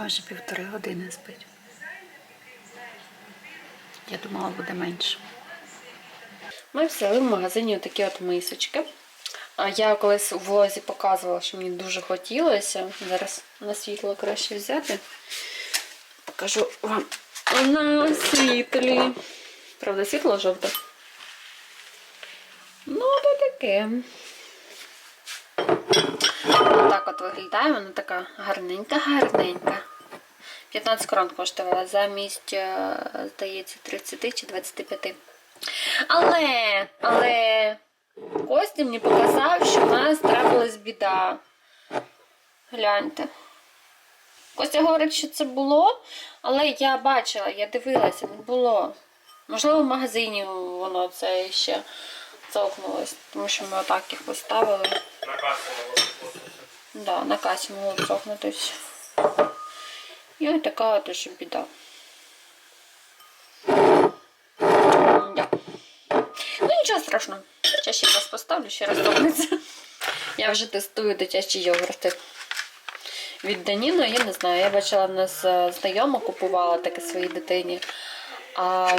майже півтори години спить. Я думала, буде менше. Ми взяли в магазині такі от мисочки. Я колись у влозі показувала, що мені дуже хотілося. Зараз на світло краще взяти. Покажу вам на світлі. Правда, світло жовте. Ну, то таке. Так от виглядає, вона така гарненька-гарненька. 15 крон коштувала замість, е, здається, 30 чи 25. Але, але Костя мені показав, що в нас трапилась біда. Гляньте. Костя говорить, що це було, але я бачила, я дивилася, не було. Можливо, в магазині воно це ще цокнулось, тому що ми отак їх поставили. На касу не було. Да, на касі могло цокнутись. І ось така от біда. Да. Ну нічого страшного. Зараз ще раз поставлю, ще раз цокнеться. Я вже тестую дитячі йогурти. Від Даніно, я не знаю. Я бачила, в нас е, знайома купувала таке своїй дитині. А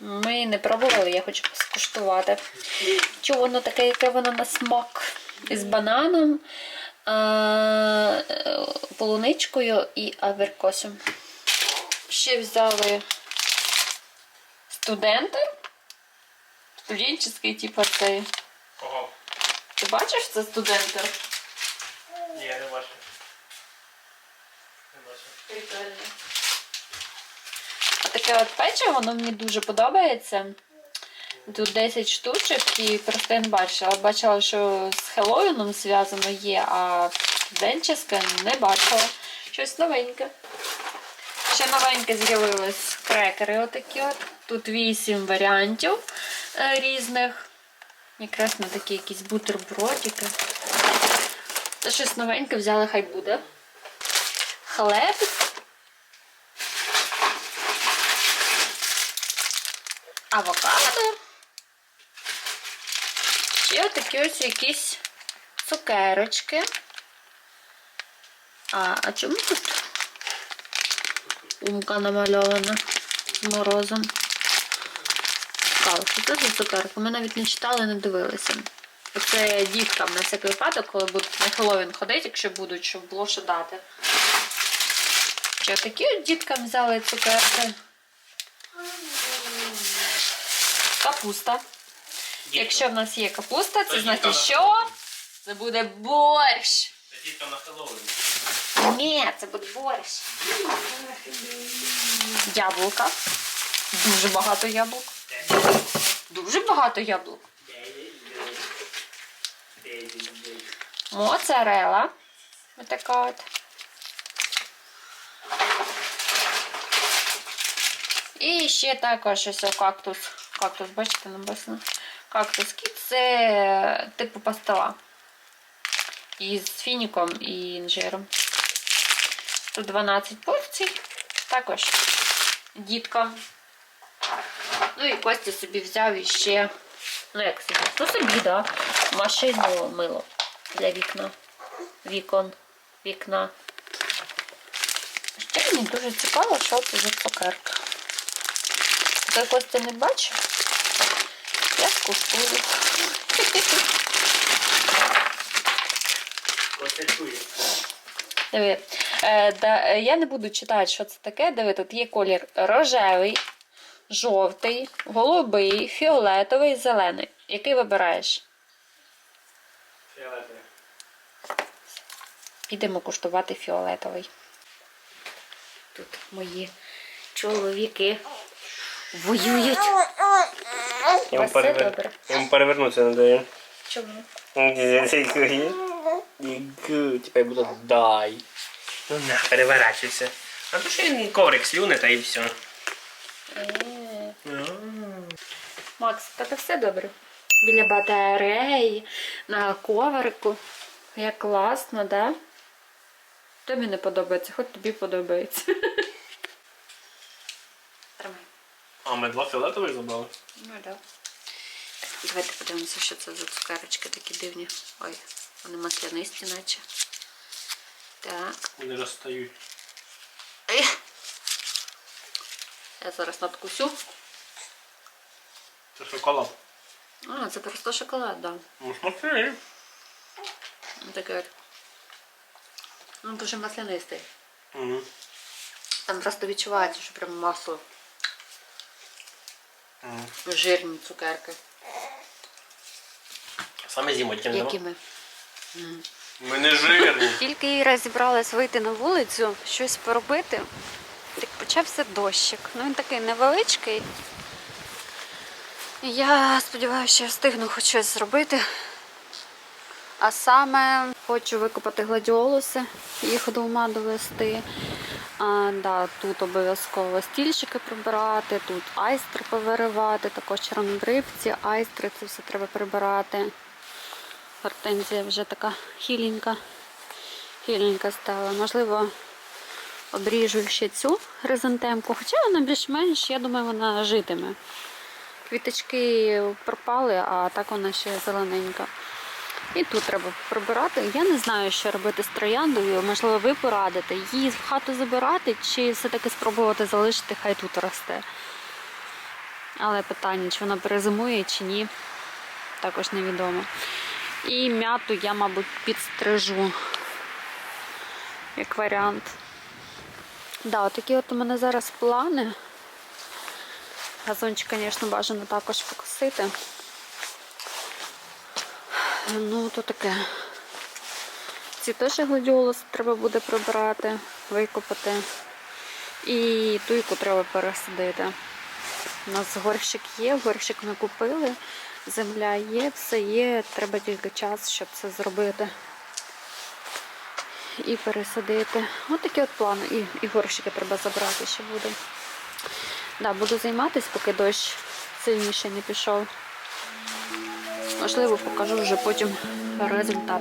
ми не пробували, я хочу скуштувати. Що воно таке, яке воно на смак з бананом, полуничкою і аверкосом. Ще взяли студенти. Студенческий, типу, цей. Кого? Ти бачиш це студенти? Ні, я не бачу. Не бачу. Прикольно. А таке от печиво, воно мені дуже подобається. Тут 10 штучок і просто не бачила. Бачила, що з Хеллоуіном зв'язано є, а студенчеське не бачила. Щось новеньке. Ще новеньке з'явилось крекери отакі от. Тут 8 варіантів е, різних. Якраз на такі якісь бутербродики. Це щось новеньке взяли, хай буде. Хлеб. Авокадо. Ще такі ось якісь цукерочки. А, а чому тут умка намальована з морозом? Цікаво, що це за цукерки? Ми навіть не читали, не дивилися. Оце діткам на всякий випадок, коли будуть на Хеллоуін ходити, якщо будуть, щоб було що дати. Ще такі от діткам взяли цукерки. Капуста. Якщо в нас є капуста, це значить, що? Це буде борщ. Це дітка на Хеллоуін. Ні, це буде борщ. Яблука. Дуже багато яблук. Дуже багато яблук. Моцарела. Ось така от. І ще також ось кактус. Кактус, бачите, написано. Кактус кіт це типу пастила. Із фініком і інжиром. Тут 12 порцій. Також дітка. Ну і Костя собі взяв іще. Ну, як собі? Ну собі, да. Машину мило для вікна. Вікон. Вікна. Ще мені дуже цікаво, що це за цукерка. Ти Костя не бачив? Я скуштую. Диви, е, да, е, я не буду читати, що це таке. Диви, тут є колір рожевий, жовтий, голубий, фіолетовий, зелений. Який вибираєш? Фіолетовий. Підемо куштувати фіолетовий. Тут мої чоловіки воюють. Йому, Все перевер... добре. Йому перевернутися не дає. Чому? Тепер буде дай. Ну на, переворачуйся. А то що він коврик слюне та і все. Ну. Макс, в тебе все добре? Біля батареї, на коврику. Як класно, да? Тобі не подобається, хоч тобі подобається. А, ми два фіолетових забрали? Ну так. Да. Давайте подивимося, що це за цукерочки такі дивні. Ой, вони маслянисті наче. Так. Вони розстають. Ай. Я зараз надкусю. Це шоколад. А, це просто шоколад, так. Да. Ну, ну, Такий от. Ну, дуже маслянистий. Угу. Там просто відчувається, що прям масло. Жирні цукерки. Саме не Які ми. Ми не жирні. Тільки Іра зібралась вийти на вулицю, щось поробити. Так почався дощик. Ну він такий невеличкий. Я сподіваюся, що я встигну хоч щось зробити. А саме хочу викопати гладіолуси, їх двома довести. А, да, тут обов'язково стільчики прибирати, тут айстри повиривати, також чорнобривці, айстри, це все треба прибирати. Гортензія вже така хіленька, хіленька стала. Можливо, обріжу ще цю хризантемку, хоча вона більш-менш, я думаю, вона житиме. Квіточки пропали, а так вона ще зелененька. І тут треба прибирати. Я не знаю, що робити з трояндою. Можливо, ви порадите, її в хату забирати, чи все-таки спробувати залишити, хай тут росте. Але питання, чи вона перезимує, чи ні, також невідомо. І м'яту я, мабуть, підстрижу як варіант. Да, отакі от у мене зараз плани. Газончик, звісно, бажано також покосити. Ну, то таке. Ці теж гладіолуси треба буде прибирати, викопати. І туйку треба пересадити. У нас горщик є, горщик ми купили, земля є, все є, треба тільки час, щоб це зробити. І пересадити. Ось такі от плани. І, і горщики треба забрати ще буде. Да, буду займатися, поки дощ сильніше не пішов. Можливо, покажу вже потім результат.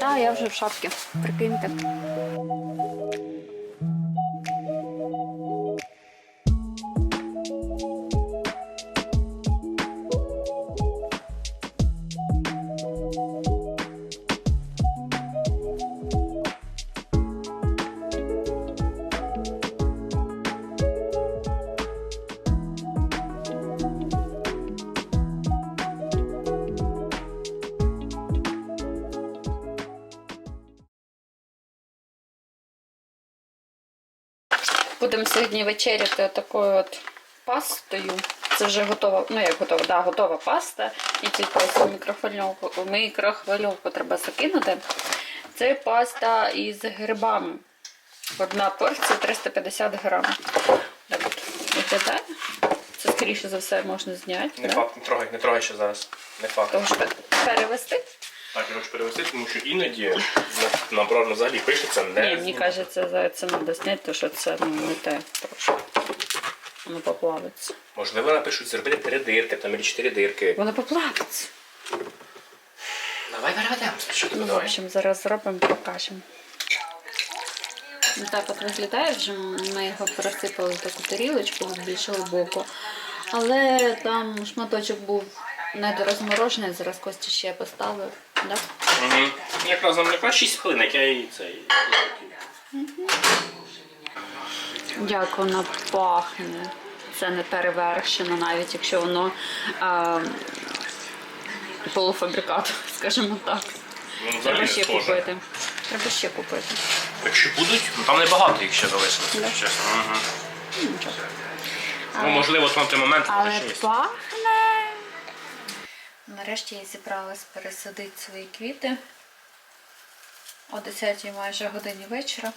Да, я вже в шапці. Прикиньте. Будемо сьогодні вечеряти такою от пастою. Це вже готова, ну як готова, да, готова паста. І тільки ось мікрохвильовку, мікрохвильовку треба закинути. Це паста із грибами. Одна порція 350 грам. Так от виглядає. Це скоріше за все можна зняти. Не да? факт, не трогай, не трогай ще зараз. Не факт. Тому що перевести. Так, я хочу перевести, тому що іноді на, на обратно взагалі пишеться не. Ні, мені кажеться, за це треба зняти, тому що це ну, не те трошки. Воно поплавиться. Можливо, напишуть зробити три дирки, там і чотири дирки. Воно поплавиться. Давай переведемо. Що Ну, в общем, зараз зробимо, покажемо. Так от виглядає вже. Ми його просипали в таку тарілочку більш глибоко. Але там шматочок був недорозморожений, зараз Костя ще поставив. Да? Угу. Якраз нам якраз 6 хвилин, як я і цей. Як воно пахне. Це не перевершено, навіть якщо воно а, полуфабрикат, скажімо так. Ну, Треба ще схоже. купити. Треба ще купити. Якщо будуть, ну там небагато їх ще залишилось, Да. чесно. Угу. Ну, Нічого. Ну, можливо, на той момент Але пахне. Нарешті я зібралась пересадити свої квіти о 10 майже годині вечора.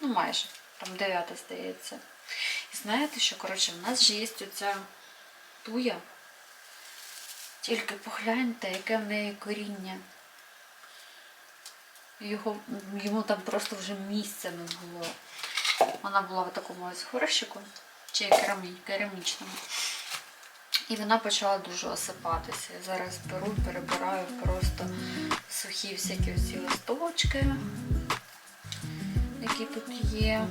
Ну, майже, там 9 здається. І знаєте що, коротше, в нас же є оця туя. Тільки погляньте, яке в неї коріння. Його, йому там просто вже місця не було. Вона була в такому ось горщику, чи керамічному. І вона почала дуже осипатися. Я зараз беру, перебираю просто сухі всякі оці листочки, які тут є.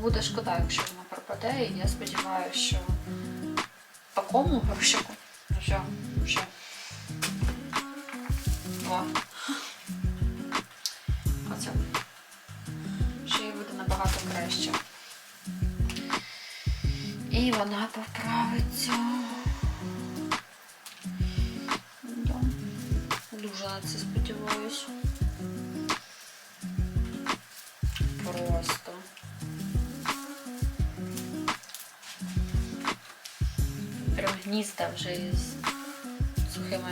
Буде шкода, якщо вона пропаде, і я сподіваюся, що такому горщику вже, вже. Оце. Що їй буде набагато краще. Вона поправиться. Да. Дуже на це сподіваюся. Просто. Прям гнізда вже із сухими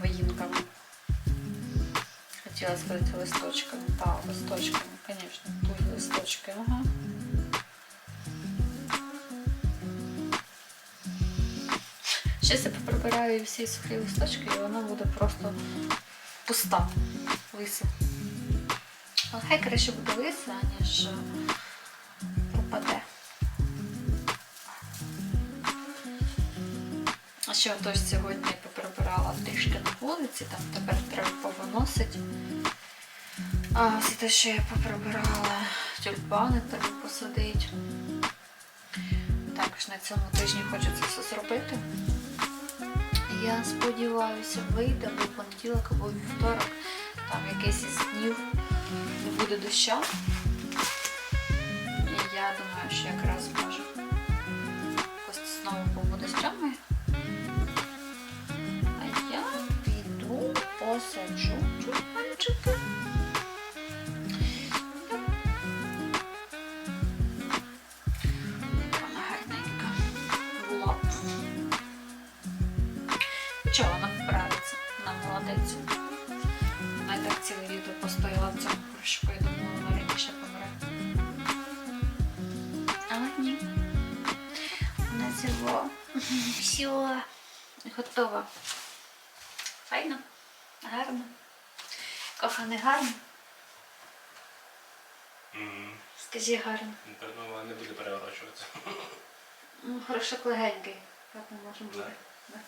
воїнками. Хотіла сказати листочками. Так, листочками, звісно. Тут листочки, ага. Щас я поприбираю всі сухі листочки і вона буде просто пуста, лиса. Але хай краще буде лиса, ніж е, пропаде. А ще отож сьогодні поприбирала трішки на вулиці, там тепер треба повиносити. А все те, що я поприбирала, тюльпани треба посадити. Також на цьому тижні хочу це все зробити. Я сподіваюся, вийде або понеділок, або вівторок. Там якийсь із днів не буде доща. І я думаю, що якраз може Костя знову побуде тьомою. А я піду посаджу Готова. Файно? Гарно. Коханий гарно? Скажи гарно. Напевно, не буде переворачуватися. Ну, горошок легенький. Так ми можемо буде. Да.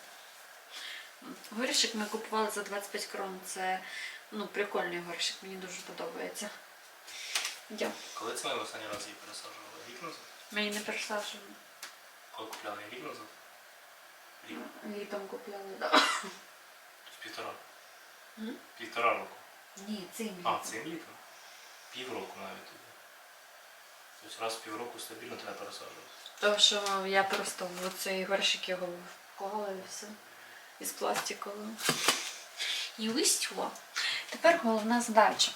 Горішок ми купували за 25 крон. Це ну, прикольний горішок, мені дуже подобається. Йдем. Коли це ми в останній раз її пересаджували? Рік назад? Мені не пересаджуємо. Коли купляли рік назад? Літом купляли. Да. З півтора. М? Півтора року. Ні, цим літом. А, цим літом? Півроку навіть тоді. Тобто раз в півроку стабільно треба пересаджувати. Тому що я просто в цей горщик його вклала і все. Із пластикового. І ось що. Тепер головна задача.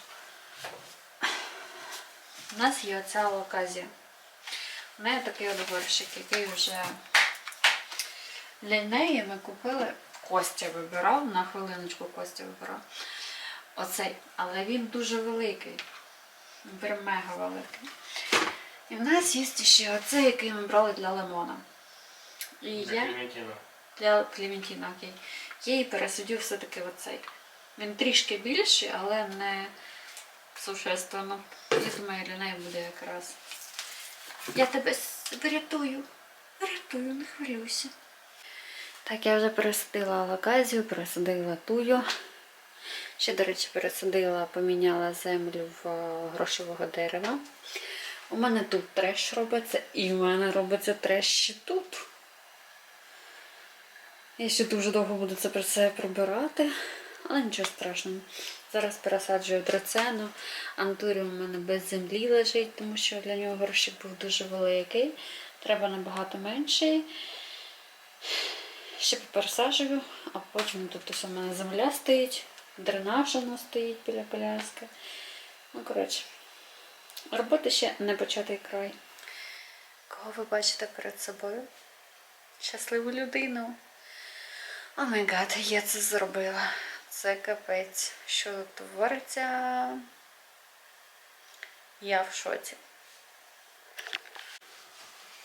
У нас є оця локазія. У неї такий от горщик, який вже для неї ми купили. Костя вибирав, на хвилиночку Костя вибирав. Оцей, але він дуже великий. Він прям мега великий. І в нас є ще оцей, який ми брали для лимона. І я Клементіна. для Клементіна, окей. Я її пересадю все-таки оцей. Він трішки більший, але не существенно. Я думаю, для неї буде якраз. Я тебе врятую. Врятую, не хвилюйся. Так, я вже пересадила алаказію, пересадила тую. Ще, до речі, пересадила, поміняла землю в е, грошового дерева. У мене тут треш робиться, і в мене робиться треш ще тут. Я ще дуже довго буду це про це прибирати, але нічого страшного. Зараз пересаджую драцену. Антуріум у мене без землі лежить, тому що для нього горщик був дуже великий. Треба набагато менший. Ще пересаджую, а потім тут ось у мене земля стоїть, дренаж воно стоїть біля коляски. Ну, коротше, роботи ще не початий край. Кого ви бачите перед собою? Щасливу людину. О май гад, я це зробила. Це капець. Що тут твориться? Я в шоці.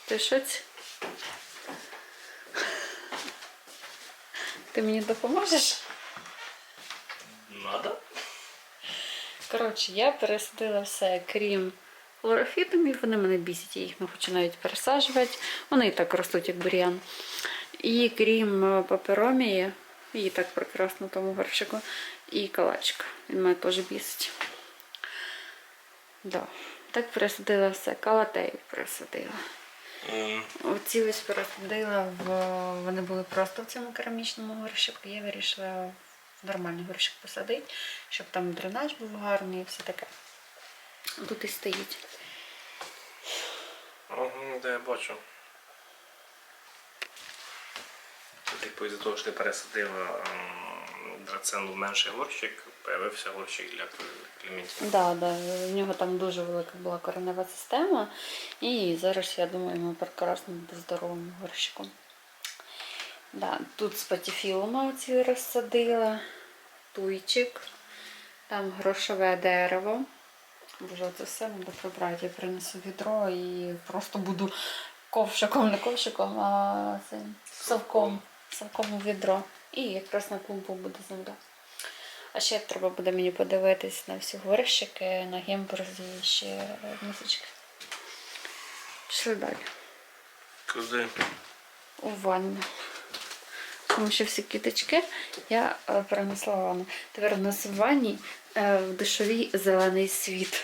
Ти в шоці? Ти мені допоможеш? Надо? Коротше, я пересадила все, крім хлорофітумів, вони мене бісять, я їх не хочу навіть пересаджувати. Вони і так ростуть, як бур'ян. І крім е, паперомії, її так прекрасно тому горщику, і калачка. Він мене теж бісить. Да. Так пересадила все. Калатею пересадила. Ем. Оці ось розсадила, вони були просто в цьому керамічному горщику. Я вирішила в нормальний горщик посадити, щоб там дренаж був гарний і все таке. Тут і стоїть. Угу, Де я бачу. Типу із-за того, що ти пересадила. Ем, ем, драцену в менший горщик, появився горщик для Клементіни. Да, да, в нього там дуже велика була коренева система. І зараз, я думаю, йому прекрасно буде здоровим горщиком. Да, тут спатіфілума оці розсадила, туйчик, там грошове дерево. Боже, це все треба прибрати. Я принесу відро і просто буду ковшиком, не ковшиком, а цим совком, совком у відро. І якраз на клумбу буде земля. А ще треба буде мені подивитись на всі горщики, на гімбурзі і ще місочки. Пішли далі. Куди? У ванну. Тому що всі квіточки я е, перенесла ванну. Тепер у нас в ванні е, в душовій зелений світ.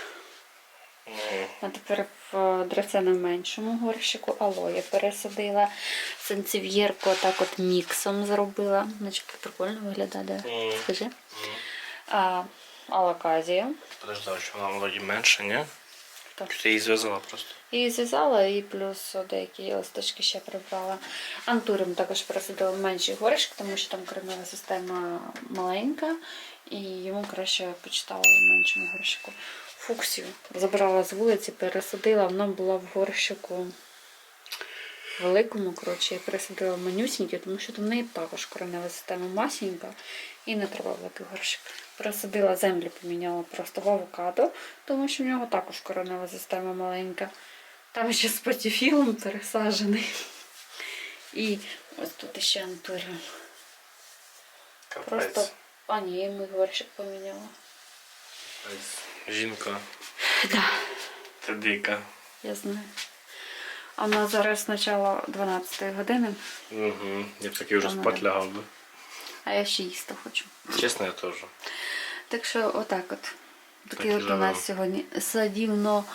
А тепер в драценому меншому горщику алоє пересадила. Сенсів'єрку так от міксом зробила. Начебто прикольно виглядає. Скажи. А, алаказія. Подожди, а що вона вроді менше, ні? Так. Ти її зв'язала просто? І зв'язала, і плюс деякі листочки ще прибрала. Антурим також пересадила в менший горщик, тому що там коренева система маленька, і йому краще почитала в меншому горщику. Фуксію забрала з вулиці, пересадила, вона була в горщику великому, коротше, і пересадила в тому що там в неї також коренева система масенька і не треба великий горщик. Пересадила землю, поміняла просто в авокадо, тому що в нього також коренева система маленька. Там ще з патіфілом пересаджений. І ось тут ще антуріум. Просто. А ні, я мій горщик поміняла. Жінка, Да, ти дика. я знаю. А в нас зараз спочатку 12 години, Угу. Я б таки вже Вона спать лягав би. а я ще їсти хочу. Чесно, я теж. Так що отак от. Такий Так от у нас сьогодні садівно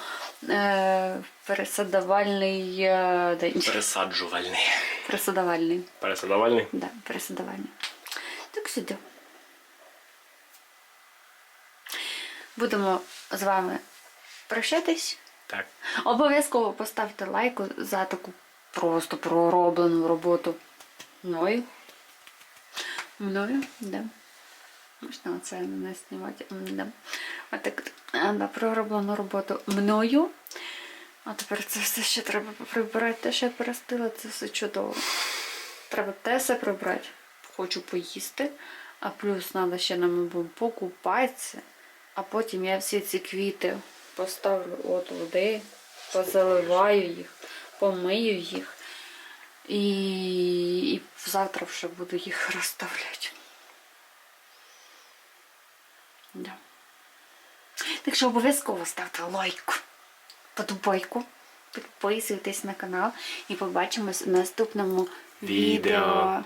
е, пересадувальний е, день. Пересаджувальний. Пересадувальний. Пересадувальний? Да, пересадування. Так сюди. Будемо з вами прощатись. Так. Обов'язково поставте лайк за таку просто пророблену роботу мною. Мною, да. Можна оце не знімати. Да. Отак, а, да, пророблену роботу мною. А тепер це все ще треба прибирати. Те, що я перестила, це все чудово. Треба те все прибрати. Хочу поїсти, а плюс треба ще нам покупатися. А потім я всі ці квіти поставлю от туди, позаливаю їх, помию їх. І, і завтра вже буду їх розставляти. Да. Так що обов'язково ставте лайк, подобайку, підписуйтесь на канал і побачимось в наступному Відео. відео.